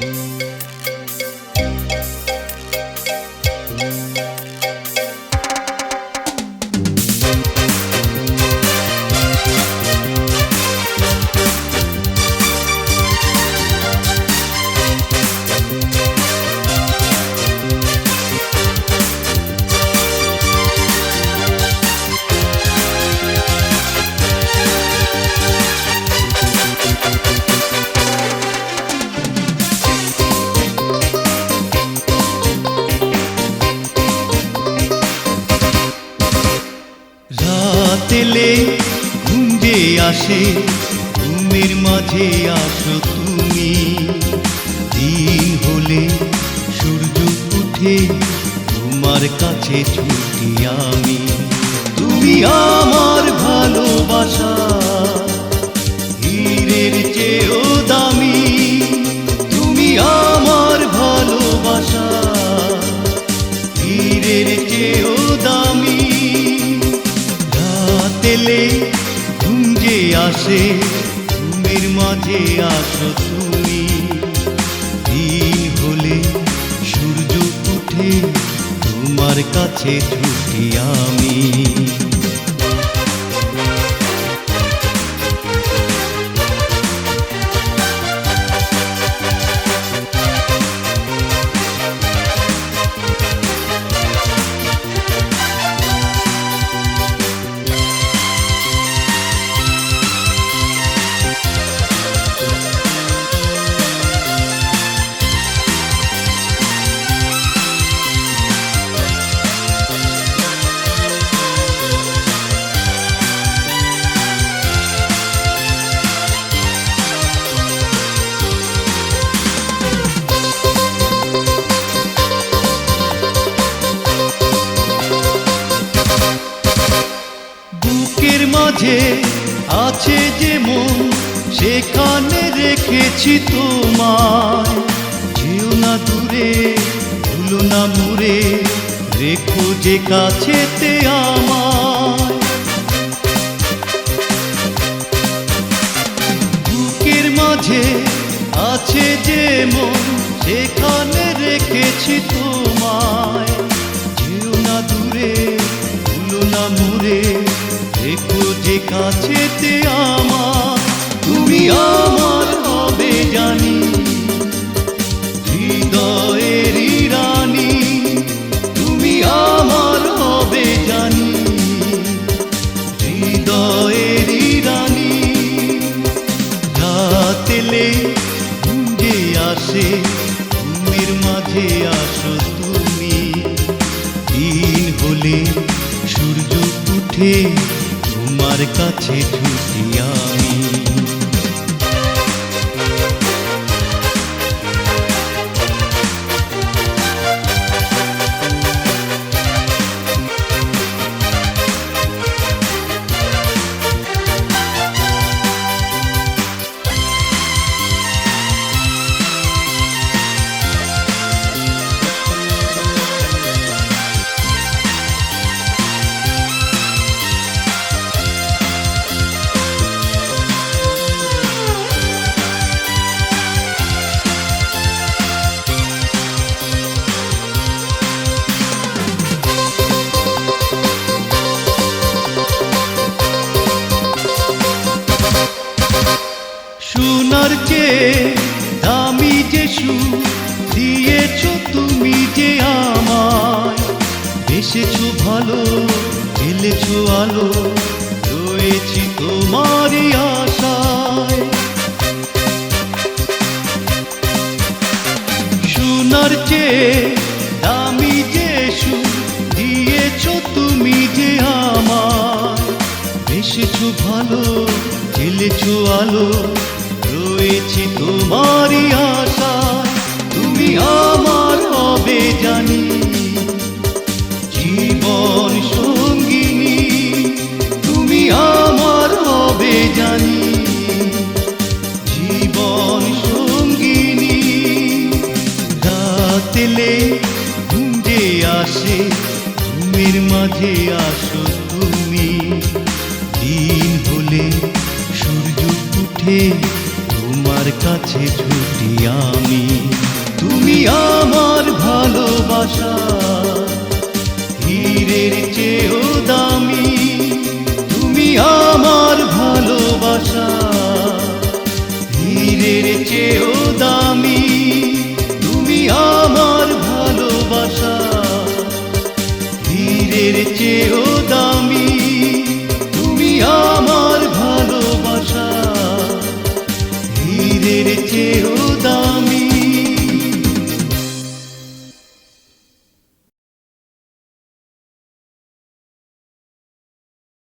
see. ঘুম যে আসে, ঘুমের মাঝে আসো তুমি। দিন হলে সূর্য উঠে, তোমার কাছে ছুটি আমি। তুমি আমার ভালোবাসা, হীরের চেয়েও দামি। তুমি আমার ভালোবাসা, হীরের চেয়েও দামি। রাত এলে ঘুম যে আসে ঘুমের মাঝে আসো তুমি। দিন হলে সূর্য উঠে তোমার কাছে ছুটি আমি। মাঝে আছে যে মন সেখানে রেখেছি তোমায়। যেও না দূরে, ভুলো না মুরে রেখো যে কাছেতে আমায়। বুকের মাঝে আছে যে মন সেখানে রেখেছি তোমায়। যেও না দূরে, ভুলো না মুরে দেখো যে কাছেতে আমার, তুমি আমার হবে জানি। হৃদয়েরই রানী, তুমি আমার হবে জানি। হৃদয়েরই রানী, রাত এলে ঘুম যে আসে, ঘুমের মাঝে আসো তুমি। দিন হলে সূর্য উঠে তোমার কাছে ছুটি আমি। সোনার দামি যে দিয়েছ তুমি যে আমার। এসেছ ভালো ঢেলেছো আলো, রয়েছে তোমারই আশা। তুমি আমার হবে জানি। রাত এলে ঘুম যে আসে, ঘুমের মাঝে আসো তুমি। দিন হলে সূর্য উঠে, তোমার কাছে ছুটি আমি। তুমি আমার ভালোবাসা, হীরের চেয়েও হীরের চেয়েও